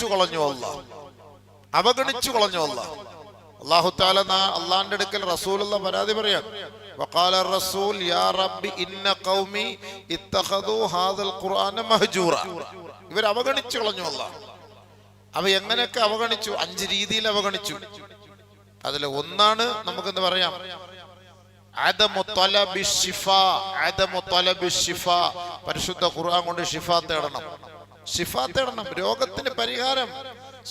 അവഗണിച്ചു കളഞ്ഞു അല്ല അവഗണിച്ചു കളഞ്ഞു അല്ല അള്ളാഹു താല അള്ളാന്റെ അടുക്കൽ റസൂലുള്ള പരാതി പറയാം وقال الرسول يا رب إن قومي اتخذوا هذا القرآن مهجورا ഇവർ അവഗണിച്ചു കളഞ്ഞു അല്ല അവ എങ്ങനെയൊക്കെ അവഗണിച്ചു അഞ്ച് രീതിയിൽ അവഗണിച്ചു അതിൽ ഒന്നാണ് നമുക്കെന്ന് പറയാം അദമു തലബി ശിഫ അദമു തലബി ശിഫ പരിശുദ്ധ ഖുർആൻ കൊണ്ട് ഷിഫ തേടണം ഷിഫ തേടണം രോഗത്തിന് പരിഹാരം.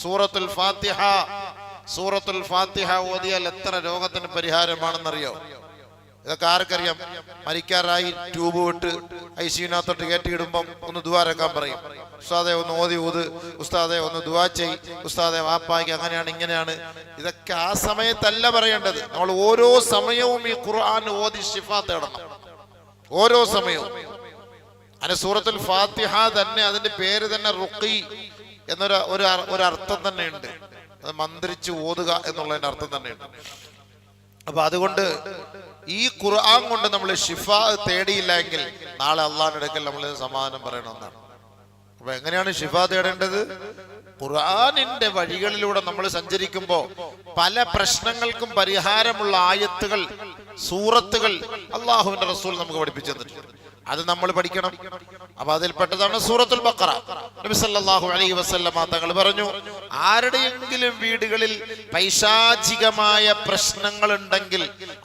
സൂറത്തുൽ ഫാത്തിഹ. സൂറത്തുൽ ഫാത്തിഹ ഓതിയാൽ എത്ര രോഗത്തിന് പരിഹാരമാണെന്നറിയോ? ഇതൊക്കെ ആർക്കറിയാം? മരിക്കാറായി ട്യൂബ് വിട്ട് ഐ സിയുനകത്തോട്ട് കയറ്റിയിടുമ്പം ഒന്ന് ദുവാരക്കാൻ പറയും. ഉസ്താദെ ഒന്ന് ഓതി ഊത്. ഉസ്താദെ ഒന്ന് ദുവാ ചെയ്. ഉസ്താദെ വാപ്പായ്ക്ക് അങ്ങനെയാണ് ഇങ്ങനെയാണ്. ഇതൊക്കെ ആ സമയത്തല്ല പറയേണ്ടത്. നമ്മൾ ഓരോ സമയവും ഈ ഖുർആൻ ഓതി ഷിഫ തേടണം ഓരോ സമയവും. അതിന് സൂറത്തുൽ ഫാത്തിഹ തന്നെ അതിന്റെ പേര് തന്നെ റുക്കി എന്നൊരു ഒരു ഒരു അർത്ഥം തന്നെ ഉണ്ട് അത് മന്ത്രിച്ച് ഓതുക എന്നുള്ളതിന്റെ അർത്ഥം തന്നെയുണ്ട്. അപ്പൊ അതുകൊണ്ട് ഈ ഖുർആൻ കൊണ്ട് നമ്മൾ ഷിഫ തേടിയില്ല എങ്കിൽ നാളെ അള്ളാഹിന്റെ അടുക്കൽ നമ്മൾ സമാധാനം പറയണമെന്നാണ് അപ്പൊ എങ്ങനെയാണ് ഷിഫ തേടേണ്ടത്? ഖുർആനിന്റെ വഴികളിലൂടെ നമ്മൾ സഞ്ചരിക്കുമ്പോൾ പല പ്രശ്നങ്ങൾക്കും പരിഹാരമുള്ള ആയത്തുകൾ സൂറത്തുകൾ അള്ളാഹുവിന്റെ റസൂൽ നമുക്ക് പഠിപ്പിച്ചു തന്നിട്ടുണ്ട്. അത് നമ്മൾ പഠിക്കണം. അപ്പൊ അതിൽപ്പെട്ടതാണ് സൂറത്തുൽ ബക്കറ നബി സല്ലല്ലാഹു അലൈഹി വസല്ലമ തങ്ങൾ പറഞ്ഞു ആരുടെയെങ്കിലും വീടുകളിൽ പൈശാചികമായ പ്രശ്നങ്ങൾ ഉണ്ടെങ്കിൽ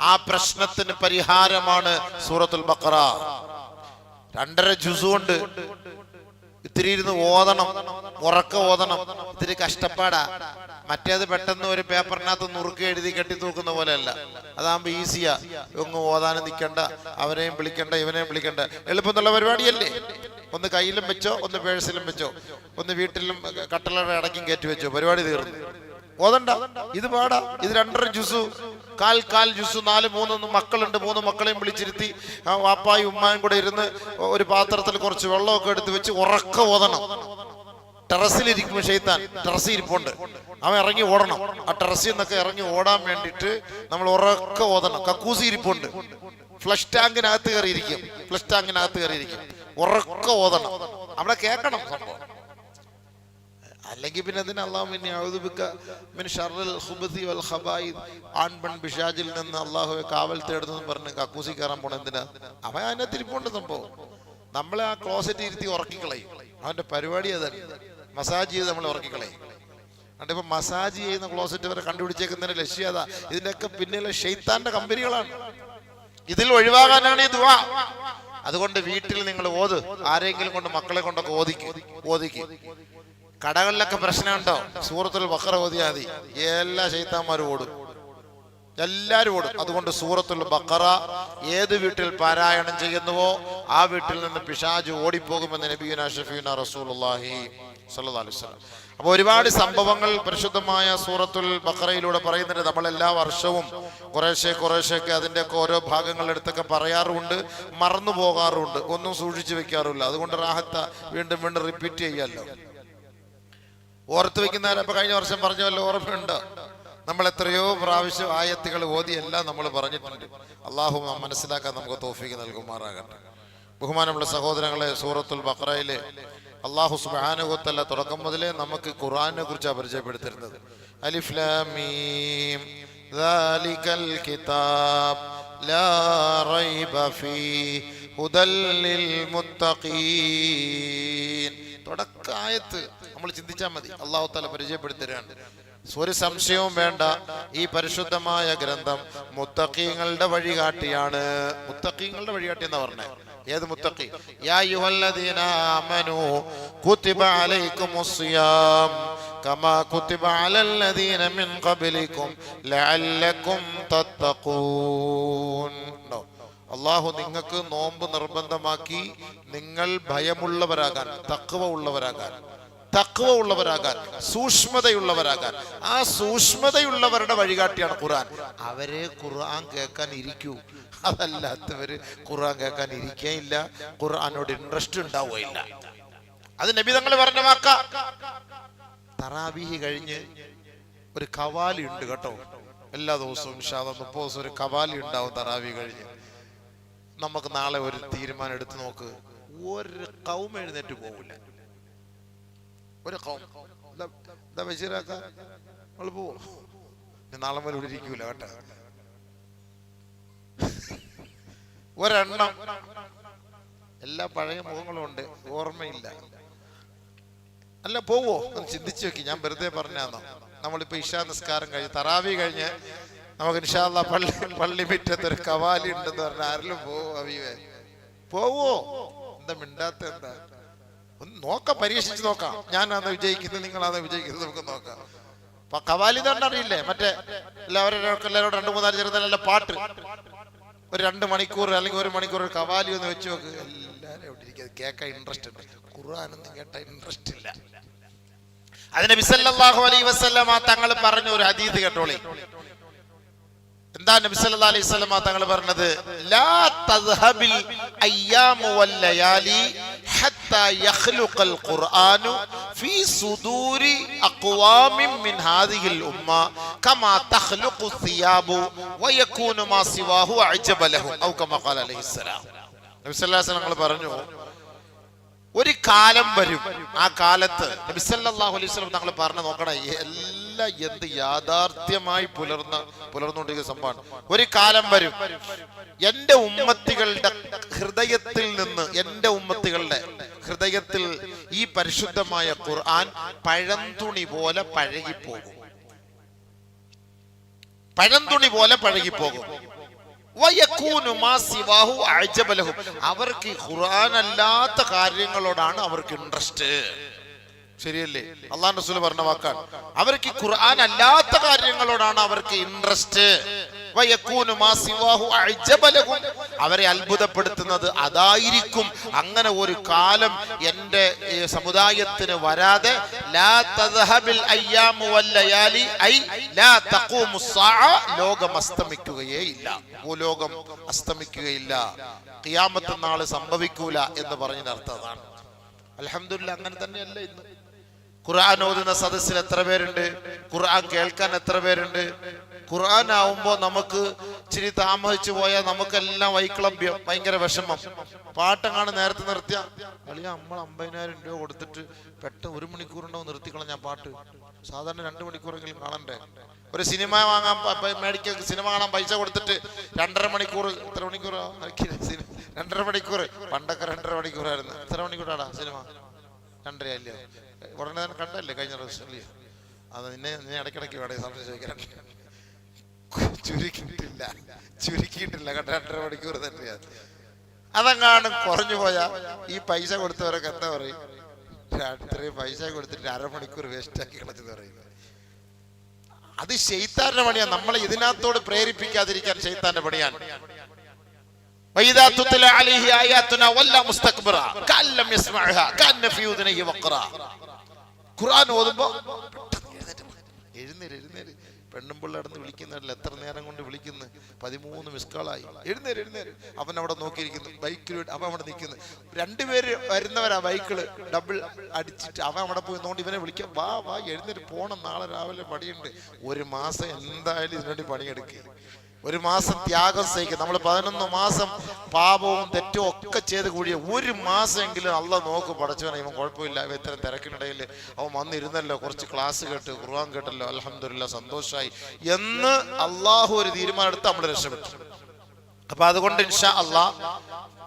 ആ പ്രശ്നത്തിന് പരിഹാരമാണ് സൂറത്തുൽ ബക്കറ രണ്ടര ജുസുണ്ട് ഇത്തിരി ഇരുന്ന് ഓതണം ഉറക്ക ഓതണം. ഇത്തിരി കഷ്ടപ്പാടാ. മറ്റേത് പെട്ടെന്ന് ഒരു പേപ്പറിനകത്ത് നുറുക്ക് എഴുതി കെട്ടി തൂക്കുന്ന പോലെയല്ല. അതാകുമ്പോ ഈസിയാ. ഒന്നും ഓതാനും നിൽക്കണ്ട അവനെയും വിളിക്കണ്ട ഇവനെയും വിളിക്കണ്ട. എളുപ്പമെന്നുള്ള പരിപാടിയല്ലേ? ഒന്ന് കയ്യിലും വെച്ചോ ഒന്ന് പേഴ്സിലും വെച്ചോ. ഒന്ന് വീട്ടിലും കട്ടളയുടെ അടക്കും കയറ്റി വെച്ചോ. പരിപാടി തീർന്നു. ഓതണ്ട. ഇത് പാടാ. ഇത് രണ്ടര ജ്യൂസു കാൽ കാൽ ജ്യൂസ് നാല് മൂന്നൊന്നും മക്കളുണ്ട്. മൂന്ന് മക്കളെയും വിളിച്ചിരുത്തി. വാപ്പായും ഉമ്മായും കൂടെ ഇരുന്ന് ഒരു പാത്രത്തിൽ കുറച്ച് വെള്ളമൊക്കെ എടുത്ത് വെച്ച് ഉറക്ക ഓതണം. ടെറസിലിരിക്കുമ്പോൾ ഷെയ്ത്താൻ ടെറസിൽ ഇരിപ്പുണ്ട് അവൻ ഇറങ്ങി ഓടണം. ആ ടെറസിൽ നിന്നൊക്കെ ഇറങ്ങി ഓടാൻ വേണ്ടിയിട്ട് നമ്മൾ ഉറക്ക ഓതണം. കക്കൂസി ഇരിപ്പുണ്ട്. ഫ്ലഷ് ടാങ്കിനകത്ത് കയറിയിരിക്കും. ഫ്ലഷ് ടാങ്കിനകത്ത് കയറിയിരിക്കും. ഉറക്ക ഓതണം. അവിടെ കേൾക്കണം സംഭവം. അല്ലെങ്കിൽ പിന്നെ അതിന് അള്ളാഹു പിന്നെ ഔദുബിക്ക മിൻ ഷർറിൽ ഖുബതി വൽ ഖബായിദ്. ആൺപൺ ബിഷാജിൽ നിന്ന് അള്ളാഹുവെ കാവൽ തേടുന്നു പറഞ്ഞ് കക്കൂസി കയറാൻ പോണ എന്തിനാ? അവൻ അതിനെ തിരിപ്പുണ്ട് സംഭവം. നമ്മളെ ആ ക്ലോസറ്റ് ഇരുത്തി ഉറക്കിക്കളയും. അവന്റെ പരിപാടി അതാണ് മസാജ് ചെയ്ത് നമ്മൾ ഉറക്കിക്കളയും. അതുകൊണ്ട് ഇപ്പൊ മസാജ് ചെയ്യുന്ന ക്ലോസറ്റ് വരെ കണ്ടുപിടിച്ചേക്കുന്നതിന് ലക്ഷ്യം അതാ. ഇതിന്റെയൊക്കെ പിന്നിലെ ഷെയ്ത്താന്റെ കമ്പനികളാണ്. ഇതിൽ ഒഴിവാകാനാണ് ഈ ദുവാ അതുകൊണ്ട് വീട്ടിൽ നിങ്ങൾ ഓത്. ആരെങ്കിലും കൊണ്ട് മക്കളെ കൊണ്ടൊക്കെ ഓദിക്കും ഓദിക്കും കടകളിലൊക്കെ പ്രശ്നമുണ്ടോ? സൂറത്തുൽ ബക്കറ ഓതിയാതി എല്ലാ ശൈത്താന്മാരും ഓടും. എല്ലാരും ഓടും. അതുകൊണ്ട് സൂറത്തുൽ ബക്കറ ഏത് വീട്ടിൽ പാരായണം ചെയ്യുന്നുവോ ആ വീട്ടിൽ നിന്ന് പിശാജ് ഓടിപ്പോകുമെന്ന് നബീന ഷഫീന റസൂലുള്ളാഹി സല്ലാസ്ലാം അപ്പോൾ ഒരുപാട് സംഭവങ്ങൾ പരിശുദ്ധമായ സൂറത്തുൽ ബക്കറയിലൂടെ പറയുന്നുണ്ട്. നമ്മൾ എല്ലാ വർഷവും കുറേശ്ശെ കുറേശ്ശെയൊക്കെ അതിന്റെയൊക്കെ ഓരോ ഭാഗങ്ങൾ എടുത്തൊക്കെ പറയാറുമുണ്ട് മറന്നു പോകാറുമുണ്ട് ഒന്നും സൂക്ഷിച്ചു വെക്കാറുമില്ല അതുകൊണ്ട് റാഹത്ത വീണ്ടും വീണ്ടും റിപ്പീറ്റ് ചെയ്യാമല്ലോ ഓർത്ത് വെക്കുന്നവരെ ഇപ്പൊ കഴിഞ്ഞ വർഷം പറഞ്ഞല്ലോ ഓർമ്മയുണ്ട്? നമ്മൾ എത്രയോ പ്രാവശ്യം ആയത്തുകൾ എല്ലാം നമ്മൾ പറഞ്ഞിട്ടുണ്ട്. അള്ളാഹു മനസ്സിലാക്കാൻ നമുക്ക് തോഫിക്ക് നൽകുമാറാകട്ടെ. ബഹുമാനമുള്ള സഹോദരങ്ങളെ സൂറത്തുൽ ബക്രയിലെ അള്ളാഹു സുബാനുഹത്തല്ല തുടക്കം മുതലേ നമുക്ക് ഖുറാനെ കുറിച്ചാണ് പരിചയപ്പെടുത്തിരുന്നത്. അലിഫ്ലാമീം കിതാബ് ലാ റൈബ ഫീ ഹുദൽ മുത്തഖീൻ. തുടക്കായത്ത് നമ്മൾ ചിന്തിച്ചാൽ മതി. അള്ളാഹു താല ഒരു സംശയവും വേണ്ട. ഈ പരിശുദ്ധമായ ഗ്രന്ഥം മുത്തക്കീങ്ങളുടെ വഴികാട്ടിയാണ് മുത്തക്കീങ്ങളുടെ വഴികാട്ടി എന്നാ പറഞ്ഞേ? ഏത് മുത്തക്കി യാ യുഹല്ലദീന അമനു കുതിബ അലൈക്കും സിയാം. കമാ കുതിബ അലല്ലദീന മിൻ ഖബലിക്കും ലഅല്ലക്കും തത്തഖൂൻ. അള്ളാഹു നിങ്ങൾക്ക് നോമ്പ് നിർബന്ധമാക്കി നിങ്ങൾ ഭയമുള്ളവരാകാൻ തക്കവ ഉള്ളവരാകാൻ. തക്കവ ഉള്ളവരാകാൻ സൂക്ഷ്മതയുള്ളവരാകാൻ. ആ സൂക്ഷ്മതയുള്ളവരുടെ വഴികാട്ടിയാണ് ഖുർആൻ. അവരെ ഖുർആൻ കേൾക്കാൻ ഇരിക്കൂ. അതല്ലാത്തവര് ഖുർആൻ കേൾക്കാൻ ഇരിക്കുകയില്ല ഖുർആനോട് ഇൻട്രസ്റ്റ് ഉണ്ടാവുകയില്ല. അത് നബി തങ്ങൾ പറഞ്ഞ വാക്ക. തറാബിഹി കഴിഞ്ഞ് ഒരു കവാലി ഉണ്ട് കേട്ടോ. എല്ലാ ദിവസവും ഷാദ മുപ്പത് ദിവസം ഒരു കവാലി ഉണ്ടാവും തറാവി കഴിഞ്ഞ്. നമുക്ക് നാളെ ഒരു തീരുമാനം എടുത്ത് നോക്ക്. ഒരു കൗം എഴുന്നേറ്റ് പോകില്ല ഒരു കോം എന്താ ബഷീറാക്ക പോവോ. നാളെ മുതൽ ഇവിടെ ഇരിക്കൂല കേട്ടോ. ഒരെണ്ണം. എല്ലാ പഴയ മുഖങ്ങളും ഉണ്ട്. ഓർമ്മയില്ല. അല്ല പോവോ? ഒന്ന് ചിന്തിച്ചു നോക്കി. ഞാൻ വെറുതെ പറഞ്ഞാന്നോ. നമ്മളിപ്പോ ഇഷാ നിസ്കാരം കഴിഞ്ഞ് തറാവി കഴിഞ്ഞ് നമുക്ക് ഇൻഷാല്ല പള്ളി പള്ളി മുറ്റത്ത് ഒരു കവാലി ഉണ്ടെന്ന് പറഞ്ഞ ആരെങ്കിലും പോവോ അവീവേ പോവോ? എന്താ മിണ്ടാത്ത എന്താ? ഒന്ന് നോക്കാം പരീക്ഷിച്ച് നോക്കാം. ഞാനാണ് വിജയിക്കുന്നത് നിങ്ങളാണ് വിജയിക്കുന്നത് നമുക്ക് നോക്കാം. അപ്പൊ കവാലി അറിയില്ലേ? മറ്റേ എല്ലാവരും എല്ലാവരോടും രണ്ട് മൂന്നാൽ ചെറുതല്ല പാട്ട്. ഒരു രണ്ട് മണിക്കൂർ അല്ലെങ്കിൽ ഒരു മണിക്കൂർ ഒരു കവാലി ഒന്ന് വെച്ച് നോക്ക്. എല്ലാവരും ഇരിക്കുക കേൾക്കാൻ ഇൻട്രസ്റ്റ് ഉണ്ട്. ഖുർആാനൊന്നും കേട്ട ഇൻട്രസ്റ്റ് ഇല്ല. അതിന് ബിസല്ലാഹു അലൈ വസല്ലമ തങ്ങൾ പറഞ്ഞ ഒരു അതീത് കേട്ടോളി. എന്താ നബി സല്ലല്ലാഹു അലൈഹി വസല്ലമ തങ്ങൾ പറഞ്ഞത്? ലാ തസ്ഹബിൽ അയ്യാമു വൽ പറഞ്ഞു ഒരു കാലം വരും. ആ കാലത്ത് നബി സല്ലല്ലാഹു അലൈഹി വസല്ലം തങ്ങൾ പറഞ്ഞു നോക്കണേ എല്ലാം എന്ത് യാഥാർത്ഥ്യമായി പുലർന്ന പുലർന്നുകൊണ്ടിരിക്കുന്ന സംഭവമാണ്. ഒരു കാലം വരും. എന്റെ ഉമ്മത്തികളുടെ പരിശുദ്ധമായ ഖുർആൻ പഴന്തുണി പോലെ പഴകിപ്പോകും. പഴന്തുണി പോലെ പഴകിപ്പോകും. അവർക്ക് ഖുർആൻ അല്ലാത്ത കാര്യങ്ങളോടാണ് അവർക്ക് ഇൻട്രസ്റ്റ്. ശരിയല്ലേ? അള്ളാഹു റസൂൽ പറഞ്ഞ വാക്കാണ്. അവർക്ക് ഖുർആൻ അല്ലാത്ത കാര്യങ്ങളോടാണ് അവർക്ക് ഇൻട്രസ്റ്റ്. അവരെ അത്ഭുതപ്പെടുത്തുന്നത് അതായിരിക്കും. അങ്ങനെ ഒരു കാലം എന്റെ സമുദായത്തിന് വരാതെ ലോകം അസ്തമിക്കുകയേ ഇല്ല ഭൂലോകം അസ്തമിക്കുകയില്ല. ഖിയാമത്ത് നാൾ സംഭവിക്കൂല എന്ന് പറഞ്ഞതിന്റെ അലഹമില്ല അങ്ങനെ തന്നെയല്ല ഇന്ന്. ഖുർആൻ ഓതുന്ന സദസ്സിൽ എത്ര പേരുണ്ട്? ഖുർആൻ കേൾക്കാൻ എത്ര പേരുണ്ട്? ഖുർആൻ ആവുമ്പോ നമുക്ക് ഇച്ചിരി താമസിച്ചു പോയാൽ നമുക്കെല്ലാം വൈക്ലഭ്യം ഭയങ്കര വിഷമം. പാട്ടങ്ങാണ് നേരത്തെ നിർത്തിയ അളിയ നമ്മൾ അമ്പതിനായിരം രൂപ കൊടുത്തിട്ട് പെട്ടെന്ന് ഒരു മണിക്കൂറുണ്ടാവും ഞാൻ പാട്ട്. സാധാരണ രണ്ട് മണിക്കൂറെങ്കിലും കാണണ്ടേ? ഒരു സിനിമ വാങ്ങാൻ മേടിക്കാൻ സിനിമ കാണാൻ പൈസ കൊടുത്തിട്ട് രണ്ടര മണിക്കൂർ എത്ര മണിക്കൂറാ? രണ്ടര മണിക്കൂർ പണ്ടൊക്കെ രണ്ടര മണിക്കൂറായിരുന്നു. എത്ര മണിക്കൂറാടാ സിനിമ? രണ്ടര അല്ലേ? ഉടനെ തന്നെ കണ്ടല്ലേ കഴിഞ്ഞ പ്രാവശ്യം? അത് നിന്നെ നിന്നെ ഇടയ്ക്കിടയ്ക്ക് വേണേ സംശയം ചോദിക്കാൻ ചുരുക്കിയിട്ടില്ല. ചുരുക്കിയിട്ടില്ല രണ്ടര മണിക്കൂർ തന്നെയാ. അതങ്ങാണ് കുറഞ്ഞു പോയാ ഈ പൈസ കൊടുത്തവരൊക്കെ എന്താ പറയും? രണ്ടരയും പൈസ കൊടുത്തിട്ട് അരമണിക്കൂർ വേസ്റ്റാക്കി കളഞ്ഞത് പറയുന്നത് അത് ശൈത്താന്റെ പണിയാണ് നമ്മളെ ഇതിനകത്തോട് പ്രേരിപ്പിക്കാതിരിക്കാൻ ശൈത്താന്റെ പണിയാണ്. ഖുർആൻ എഴുന്നേര് എഴുന്നേര് പെണ്ണും പിള്ള നടന്ന് വിളിക്കുന്നില്ല എത്ര നേരം കൊണ്ട് വിളിക്കുന്നു? പതിമൂന്ന് മിസ് കോളായി എഴുന്നേര് എഴുന്നേര്. അവൻ അവിടെ നോക്കിയിരിക്കുന്നു. ബൈക്കിൽ അവൻ അവിടെ നിൽക്കുന്നു. രണ്ടുപേര് വരുന്നവരാ ബൈക്കിൾ ഡബിൾ അടിച്ചിട്ട് അവൻ അവിടെ പോയി നോണ്ട് ഇവനെ വിളിക്കാം. വാ വാ എഴുന്നേര് പോണം. നാളെ രാവിലെ പണിയുണ്ട്. ഒരു മാസം എന്തായാലും ഇതിനുവേണ്ടി പണിയെടുക്കുക ഒരു മാസം ത്യാഗം സഹിക്കുക നമ്മൾ പതിനൊന്ന് മാസം പാപവും തെറ്റും ഒക്കെ ചെയ്ത് കൂടിയ ഒരു മാസമെങ്കിലും അല്ല നോക്ക് പടച്ചവനെ ഇവൻ കുഴപ്പമില്ല ഇവ ഇത്തരം തിരക്കിനിടയിൽ അവൻ വന്നിരുന്നല്ലോ കുറച്ച് ക്ലാസ് കേട്ട് ഖുർആൻ കേട്ടല്ലോ അലഹമില്ല സന്തോഷമായി എന്ന് അള്ളാഹു ഒരു തീരുമാനം എടുത്ത് നമ്മൾ രക്ഷപ്പെട്ടു. അപ്പൊ അതുകൊണ്ട് ഇൻഷാ അള്ളാ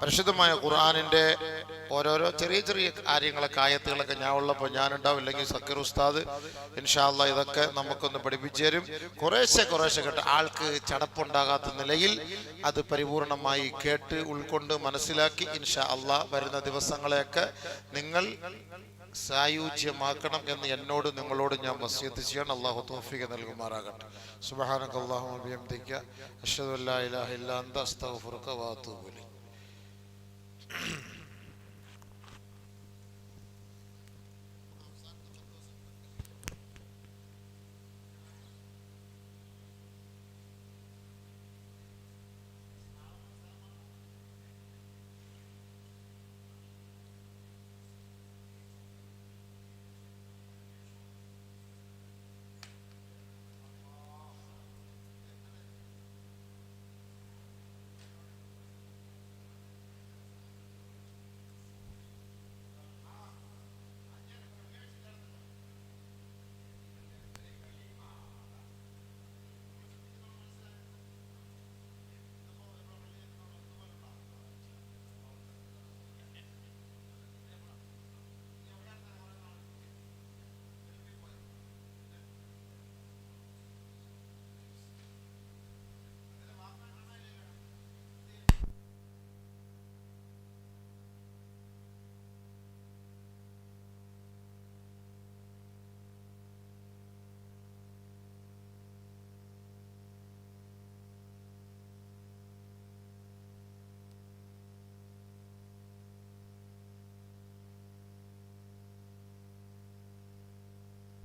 പരിശുദ്ധമായ ഖുർആാനിന്റെ ഓരോരോ ചെറിയ ചെറിയ കാര്യങ്ങളൊക്കെ ആയത്തുകളൊക്കെ ഞാൻ ഉള്ളപ്പോൾ ഞാനുണ്ടാവും ഇല്ലെങ്കിൽ സക്കീർ ഉസ്താദ് ഇൻഷാല്ല ഇതൊക്കെ നമുക്കൊന്ന് പഠിപ്പിച്ചു തരും. കുറേശ്ശെ കുറേശ്ശെ കേട്ട് ആൾക്ക് ചടപ്പുണ്ടാകാത്ത നിലയിൽ അത് പരിപൂർണമായി കേട്ട് ഉൾക്കൊണ്ട് മനസ്സിലാക്കി ഇൻഷാ അള്ളാഹ് വരുന്ന ദിവസങ്ങളെയൊക്കെ നിങ്ങൾ സായുജ്യമാക്കണം എന്ന് എന്നോട് നിങ്ങളോട് ഞാൻ വസ്യത്ത് ചെയ്യണം. അള്ളാഹു തോഫിക നൽകുമാറാകട്ടെ. സുബാനക്കാഹു അള്ളാഹു അഭിയംതിക്ക അഷ്ഹദു അല്ലാ ഇലാഹ